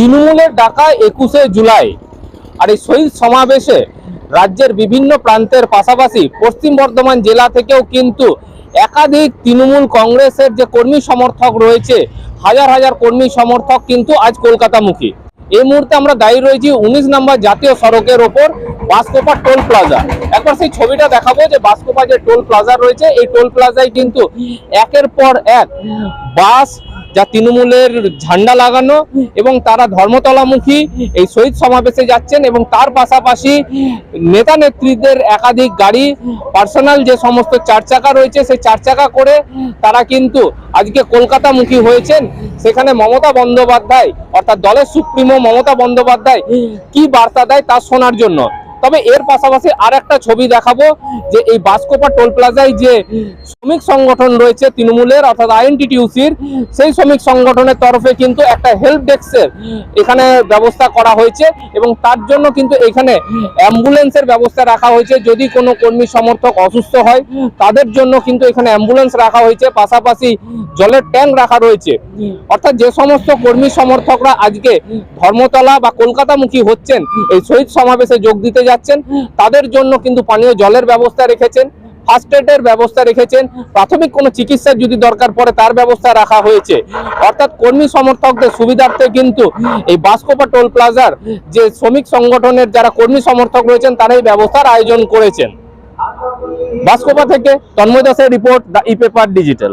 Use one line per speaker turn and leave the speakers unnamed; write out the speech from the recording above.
তৃণমূলের ডাকা একুশে জুলাই আর এই শহীদ সমাবেশে রাজ্যের বিভিন্ন প্রান্তের পাশাপাশি পশ্চিম বর্ধমান জেলা থেকেও কিন্তু একাধিক তৃণমূল কংগ্রেসের যে কর্মী সমর্থক রয়েছে, হাজার হাজার কর্মী সমর্থক কিন্তু আজ কলকাতামুখী। এই মুহূর্তে আমরা দাঁড়িয়ে রয়েছি উনিশ নম্বর জাতীয় সড়কের ওপর বাসকোপা টোল প্লাজা। একবার সেই ছবিটা দেখাবো যে বাসকোপা যে টোল প্লাজা রয়েছে, এই টোল প্লাজায় কিন্তু একের পর এক বাস যা তৃণমূলের ঝান্ডা লাগানো এবং তারা ধর্মতলামুখী এই শহীদ সমাবেশে যাচ্ছেন এবং তার পাশাপাশি নেতা নেত্রীদের একাধিক গাড়ি, পার্সোনাল যে সমস্ত চার চাকা রয়েছে, সেই চার চাকা করে তারা কিন্তু আজকে কলকাতামুখী হয়েছেন। সেখানে মমতা বন্দ্যোপাধ্যায়, অর্থাৎ দলের সুপ্রিমো মমতা বন্দ্যোপাধ্যায় কি বার্তা দেয় তা শোনার জন্য? তবে এর পাশাপাশি আর একটা ছবি দেখাবো যে এই বাসকোপা টোল প্লাজায় যে শ্রমিক সংগঠন রয়েছে তৃণমূলের, অর্থাৎ আইএনটিটিউসির, সেই শ্রমিক সংগঠনের তরফে কিন্তু একটা হেল্প ডেস্কের এখানে ব্যবস্থা করা হয়েছে এবং তার জন্য কিন্তু এখানে অ্যাম্বুলেন্সের ব্যবস্থা রাখা হয়েছে। যদি কোনো কর্মী সমর্থক অসুস্থ হয়, তাদের জন্য কিন্তু এখানে অ্যাম্বুলেন্স রাখা হয়েছে। পাশাপাশি জলের ট্যাঙ্ক রাখা রয়েছে। অর্থাৎ যে সমস্ত কর্মী সমর্থকরা আজকে ধর্মতলা বা কলকাতামুখী হচ্ছেন, এই শহীদ সমাবেশে যোগ দিতে যাচ্ছেন, তাদের জন্য কিন্তু পানীয় জলের ব্যবস্থা রেখেছেন ফার্স্ট এডের ব্যবস্থা রেখেছেন, প্রাথমিক কোনো চিকিৎসার যদি দরকার পড়ে তার ব্যবস্থা রাখা হয়েছে। অর্থাৎ কর্মী সমর্থকদের সুবিধার্থে কিন্তু এই বাসকোপা টোল প্লাজার যে শ্রমিক সংগঠনের যারা কর্মী সমর্থক রয়েছেন, তারা এই ব্যবস্থার আয়োজন করেছেন। বাসকোপা থেকে তন্ময় দাসের report, the e paper digital.